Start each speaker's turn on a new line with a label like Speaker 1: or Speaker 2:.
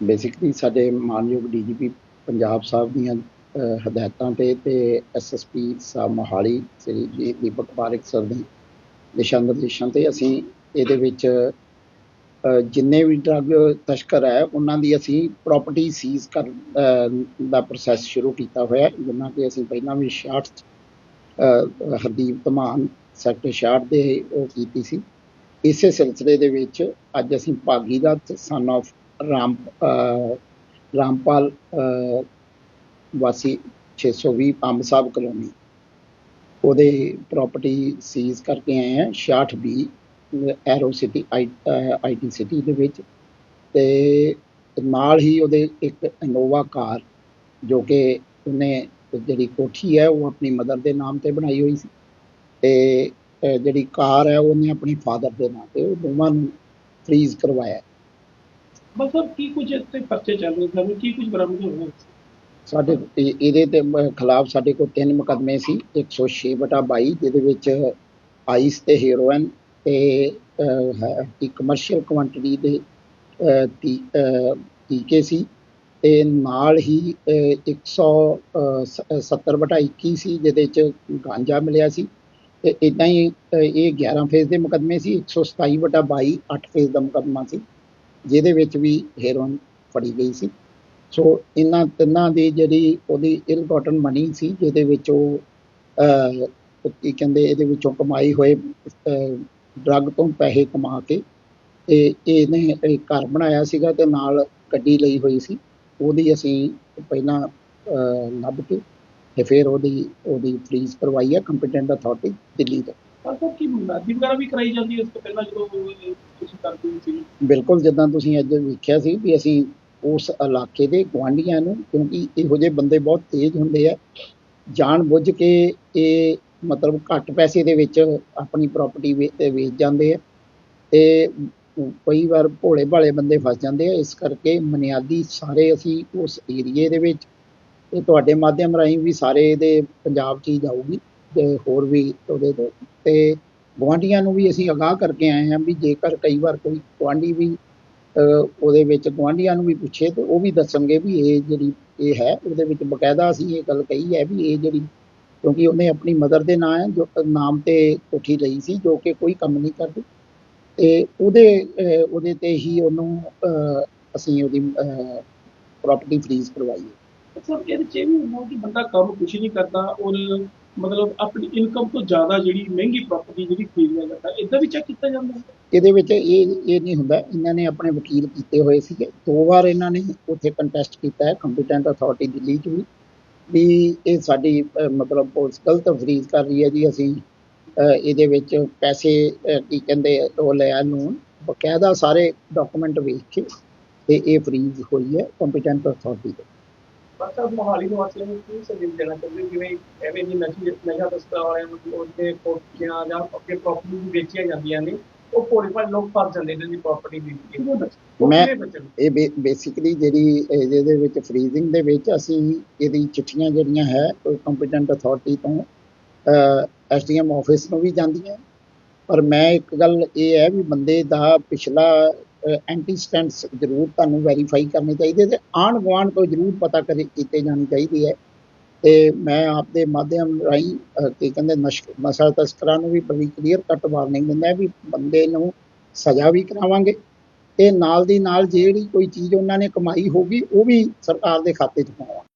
Speaker 1: Basically ਸਾਡੇ ਮਾਨਯੋਗ DGP Punjab ਸਾਹਿਬ ਦੀਆਂ ਹਦਾਇਤਾਂ ਤੇ ਤੇ ਐਸਐਸਪੀ ਸਾਹਿਬ ਮੋਹਾਲੀ, ਸ੍ਰੀ ਦੀਪਕ ਪਾਰਕ ਸਰ ਦੇ ਦਿਸ਼ਾ ਨਿਰਦੇਸ਼ਾਂ ਤੇ ਅਸੀਂ ਇਹਦੇ ਵਿੱਚ ਜਿੰਨੇ ਵੀ ਡਰੱਗ ਤਸਕਰ ਹੈ, ਉਹਨਾਂ ਦੀ ਅਸੀਂ ਪ੍ਰਾਪਰਟੀ ਸੀਜ਼ ਕਰ ਦਾ ਪ੍ਰੋਸੈਸ ਸ਼ੁਰੂ ਕੀਤਾ ਹੋਇਆ, ਜਿੰਨਾ ਕਿ ਅਸੀਂ ਪਹਿਲਾਂ ਵੀ 66 ਹਰਦੀਪ ਧਮਾਨ ਸੈਕਟਰ 66 ਦੇ ਉਹ ਕੀਤੀ ਸੀ। ਇਸੇ ਸਿਲਸਿਲੇ ਦੇ ਵਿੱਚ ਅੱਜ ਅਸੀਂ ਭਾਗੀਰਥ ਸਨ of ਰਾਮ ਅ, ਰਾਮਪਾਲ ਅ, ਵਾਸੀ 620 ਅੰਬ ਸਾਹਿਬ ਕਲੋਨੀ। ਉਹਦੇ ਪ੍ਰਾਪਰਟੀ ਸੀਜ਼ ਕਰਕੇ ਆਏ ਹਾਂ 66 B Aero City IT city ਦੇ ਵਿੱਚ। ਤੇ ਨਾਲ ਹੀ ਉਹਦੇ ਇੱਕ ਇਨੋਵਾ ਕਾਰ ਜੋ ਕਿ ਉਹਨੇ ਜਿਹੜੀ ਕੋਠੀ ਹੈ ਉਹ ਆਪਣੀ ਮਦਰ ਦੇ ਨਾਮ ਤੇ ਬਣਾਈ ਹੋਈ ਸੀ। ਤੇ ਜਿਹੜੀ ਕਾਰ ਹੈ ਉਹਨੇ ਆਪਣੀ ਫਾਦਰ ਦੇ ਨਾਮ ਤੇ ਉਹ ਦੋਵਾਂ ਨੂੰ ਫ੍ਰੀਜ਼ ਕਰਵਾਇਆ।
Speaker 2: ਮਤਲਬ ਕੀ ਕੁਝ ਇੱਥੇ ਪਰਚੇ ਚੱਲ ਰਹੇ ਸਨ? ਕੀ ਕੁਝ ਬਰਾਮਦ ਹੋਇਆ?
Speaker 1: ਸਾਡੇ ਇਹ- ਇਹਦੇ ਤੇ ਖਿਲਾਫ ਸਾਡੇ ਕੋਲ ਤਿੰਨ ਮੁਕੱਦਮੇ ਸੀ। 106 ਬਟਾ 22 ਜਿਹਦੇ ਵਿੱਚ ਆਈਸ ਤੇ ਹੀਰੋਇਨ ਤੇ ਅਹ, ਹੈ ਕਿ ਕਮਰਸ਼ੀਅਲ ਕੁਆਂਟੀਟੀ ਦੇ ਅਹ, ਤੀ- ਅਹ, ਟੀਕੇ ਸੀ। ਤੇ ਨਾਲ ਹੀ ਅਹ, 170 ਬਟਾ 21 ਸੀ ਜਿਹਦੇ ਚ ਗਾਂਜਾ ਮਿਲਿਆ ਸੀ। ਤੇ ਇਦਾਂ ਹੀ ਅਹ, ਇਹ 11 ਫੇਜ਼ ਦੇ ਮੁਕੱਦਮੇ ਸੀ। 127 ਬਟਾ 22 8 ਫੇਜ਼ ਦਾ ਮੁਕੱਦਮਾ ਸੀ। ਜਿਹਦੇ ਵਿੱਚ ਵੀ ਹੈਰੋਇਨ ਫੜੀ ਗਈ ਸੀ। ਸੋ ਇਹਨਾਂ ਤਿੰਨਾਂ ਦੀ ਜਿਹੜੀ ਉਹਦੀ ਇਲ ਕਾਟਨ ਮਨੀ ਸੀ, ਜਿਹਦੇ ਵਿੱਚ ਉਹ ਕੀ ਕਹਿੰਦੇ, ਇਹਦੇ ਵਿੱਚੋਂ ਕਮਾਈ ਹੋਏ ਡਰੱਗ ਤੋਂ ਪੈਸੇ ਕਮਾ ਕੇ, ਤੇ ਇਹਨੇ ਘਰ ਬਣਾਇਆ ਸੀਗਾ ਤੇ ਨਾਲ ਗੱਡੀ ਲਈ ਹੋਈ ਸੀ। ਉਹਦੀ ਅਸੀਂ ਪਹਿਲਾਂ ਲੱਭ ਕੇ ਤੇ ਫਿਰ ਉਹਦੀ ਉਹਦੀ ਫ੍ਰੀਜ਼ ਕਰਵਾਈ ਹੈ ਕੰਪੀਟੈਂਟ ਅਥਾਰਟੀ ਦਿੱਲੀ ਤੋਂ।
Speaker 2: ਮਤਲਬ ਕੀ ਮੁਨਾਦੀ ਵਗੈਰਾ ਵੀ ਕਰਾਈ ਜਾਂਦੀ ਹੈ ਇਸ ਤੋਂ ਪਹਿਲਾਂ ਜਦੋਂ ਤੁਸੀਂ ਕਰਦੇ ਸੀ?
Speaker 1: ਬਿਲਕੁਲ, ਜਿੱਦਾਂ ਤੁਸੀਂ ਅੱਜ ਵੇਖਿਆ ਸੀ ਵੀ ਅਸੀਂ ਉਸ ਇਲਾਕੇ ਦੇ ਗੁਆਂਢੀਆਂ ਨੂੰ, ਕਿਉਂਕਿ ਇਹੋ ਜਿਹੇ ਬੰਦੇ ਬਹੁਤ ਤੇਜ਼ ਹੁੰਦੇ ਆ ਜਾਣ ਬੁੱਝ ਕੇ ਇਹ ਮਤਲਬ ਘੱਟ ਪੈਸੇ ਦੇ ਵਿੱਚ ਆਪਣੀ ਪ੍ਰਾਪਰਟੀ ਵੇਚ ਜਾਂਦੇ ਆ ਤੇ ਕਈ ਵਾਰ ਭੋਲੇ ਭਾਲੇ ਬੰਦੇ ਫਸ ਜਾਂਦੇ ਆ। ਇਸ ਕਰਕੇ ਬੁਨਿਆਦੀ ਸਾਰੇ ਅਸੀਂ ਉਸ ਏਰੀਏ ਦੇ ਵਿੱਚ, ਇਹ ਤੁਹਾਡੇ ਮਾਧਿਅਮ ਰਾਹੀਂ ਵੀ ਸਾਰੇ ਇਹਦੇ ਪੰਜਾਬ 'ਚ ਹੀ ਜਾਊਗੀ। ਤੇ ਹੋਰ ਵੀ ਉਹਦੇ ਤੋਂ। ਤੇ ਗੁਆਂਢੀਆਂ ਨੂੰ ਵੀ ਅਸੀਂ ਅਗਾਹ ਕਰਕੇ ਆਏ ਹਾਂ ਵੀ ਜੇਕਰ ਕਈ ਵਾਰ ਕੋਈ ਗੁਆਂਢੀ ਵੀ ਉਹਦੇ ਵਿੱਚ ਗੁਆਂਢੀਆਂ ਨੂੰ ਵੀ ਪੁੱਛੇ ਤੇ ਉਹ ਵੀ ਦੱਸਣਗੇ ਵੀ ਇਹ ਜਿਹੜੀ ਇਹ ਹੈ, ਉਹਦੇ ਵਿੱਚ ਬਕਾਇਦਾ ਅਸੀਂ ਇਹ ਗੱਲ ਕਹੀ ਹੈ ਵੀ ਇਹ ਜਿਹੜੀ, ਕਿਉਂਕਿ ਉਹਨੇ ਆਪਣੀ ਮਦਰ ਦੇ ਨਾਂ ਹੈ, ਜੋ ਨਾਮ ਤੇ ਕੋਠੀ ਲਈ ਸੀ, ਜੋ ਕਿ ਕੋਈ ਕੰਮ ਨਹੀਂ ਕਰਦੀ। ਤੇ ਉਹਦੇ ਉਹਦੇ ਤੇ ਹੀ ਉਹਨੂੰ ਅਸੀਂ ਉਹਦੀ ਪ੍ਰਾਪਰਟੀ ਫ੍ਰੀਜ਼ ਕਰਵਾਈ। ਹੈ
Speaker 2: ਮਤਲਬ ਇਹਦੇ ਚ ਵੀ ਹੁੰਦਾ ਕਿ ਬੰਦਾ ਕੰਮ ਕੁਝ ਨਹੀਂ ਕਰਦਾ ਔਰ ਮਤਲਬ ਆਪਣੀ ਇਨਕਮ ਤੋਂ ਜ਼ਿਆਦਾ ਜਿਹੜੀ ਮਹਿੰਗੀ ਪ੍ਰਾਪਰਟੀ ਜਿਹੜੀ ਖਰੀਦ ਜਾਂਦਾ ਇਦਾਂ ਵੀ ਚੈੱਕ ਕੀਤਾ ਜਾਂਦਾ? ਹੈ
Speaker 1: ਇਹਦੇ ਵਿੱਚ ਇਹ ਇਹ ਨਹੀਂ ਹੁੰਦਾ, ਇਹਨਾਂ ਨੇ ਆਪਣੇ ਵਕੀਲ ਕੀਤੇ ਹੋਏ ਸੀਗੇ, ਦੋ ਵਾਰ ਇਹਨਾਂ ਨੇ ਉੱਥੇ ਕੰਟੈਸਟ ਕੀਤਾ ਹੈ ਕੰਪੀਟੈਂਟ ਅਥਾਰਟੀ ਦਿੱਲੀ 'ਚ ਵੀ ਵੀ ਇਹ ਸਾਡੀ ਮਤਲਬ ਪੁਲਿਸ ਗਲਤ ਫਰੀਜ਼ ਕਰ ਰਹੀ ਹੈ ਜੀ, ਅਸੀਂ ਇਹਦੇ ਵਿੱਚ ਪੈਸੇ ਕੀ ਕਹਿੰਦੇ, ਉਹ ਲਿਆ ਨੂੰ, ਬਕਾਇਦਾ ਸਾਰੇ ਡਾਕੂਮੈਂਟ ਵੇਖ ਕੇ, ਤੇ ਇਹ ਫਰੀਜ਼ ਹੋਈ ਹੈ ਕੰਪੀਟੈਂਟ ਅਥਾਰਟੀ ਤੋਂ
Speaker 2: ਬਸ ਆਹ ਮੋਹਾਲੀ ਨਿਵਾਸੀਆਂ ਨੂੰ ਕੀ ਸੰਦੇਸ਼ ਦੇਣਾ ਚਾਹੁੰਦੇ? ਜਿਵੇਂ ਐਵੇਂ ਦੀ ਨਸ਼ੀ ਨਸ਼ਾ ਤਸਕਰਾਂ ਵਾਲਿਆਂ ਨੂੰ ਉਹਦੇ ਕੋਠੀਆਂ ਜਾਂ ਅੱਗੇ ਪ੍ਰਾਪਰਟੀ ਵੀ ਵੇਚੀਆਂ ਜਾਂਦੀਆਂ ਨੇ ਉਹ ਭੋਲੇ ਭਾਲੇ ਲੋਕ ਫਸ ਜਾਂਦੇ ਨੇ ਜੀ ਪ੍ਰਾਪਰਟੀ ਉਹ
Speaker 1: ਮੈਂ- ਇਹ ਬੇਸਿਕਲੀ ਜਿਹੜੀ ਇਹਦੇ ਵਿੱਚ ਫਰੀਜ਼ਿੰਗ ਦੇ ਵਿੱਚ ਅਸੀਂ ਇਹਦੀ ਚਿੱਠੀਆਂ ਜਿਹੜੀਆਂ ਹੈ ਕੰਪੀਟੈਂਟ ਅਥਾਰਟੀ ਤੋਂ ਐਸਡੀਐਮ ਆਫਿਸ ਨੂੰ ਵੀ ਜਾਂਦੀਆਂ। ਪਰ ਮੈਂ ਇੱਕ ਗੱਲ ਇਹ ਹੈ ਵੀ ਬੰਦੇ ਦਾ ਪਿਛਲਾ ਐਂਟੀਸਟੈਂਟਸ ਜ਼ਰੂਰ ਤੁਹਾਨੂੰ ਵੈਰੀਫਾਈ ਕਰਨੇ ਚਾਹੀਦੇ ਤੇ ਆਂਢ ਗੁਆਂਢ ਤੋਂ ਜ਼ਰੂਰ ਪਤਾ ਕਰੇ ਕੀਤੇ ਜਾਣੇ ਚਾਹੀਦੇ ਹੈ ਤੇ ਮੈਂ ਆਪਦੇ ਮਾਧਿਅਮ ਰਾਹੀਂ ਕੀ ਕਹਿੰਦੇ ਨਸ਼ ਨਸ਼ਾ ਤਸਕਰਾਂ ਨੂੰ ਵੀ ਬੜੀ ਕਲੀਅਰ ਕੱਟ ਵਾਰਨਿੰਗ ਦਿੰਦਾ ਵੀ ਬੰਦੇ ਨੂੰ ਸਜ਼ਾ ਵੀ ਕਰਾਵਾਂਗੇ। ਤੇ ਨਾਲ ਦੀ ਨਾਲ ਜਿਹੜੀ ਕੋਈ ਚੀਜ਼ ਉਹਨਾਂ ਨੇ ਕਮਾਈ ਹੋਗੀ ਉਹ ਵੀ ਸਰਕਾਰ ਦੇ ਖਾਤੇ 'ਚ ਪਾਵਾਂਗੇ।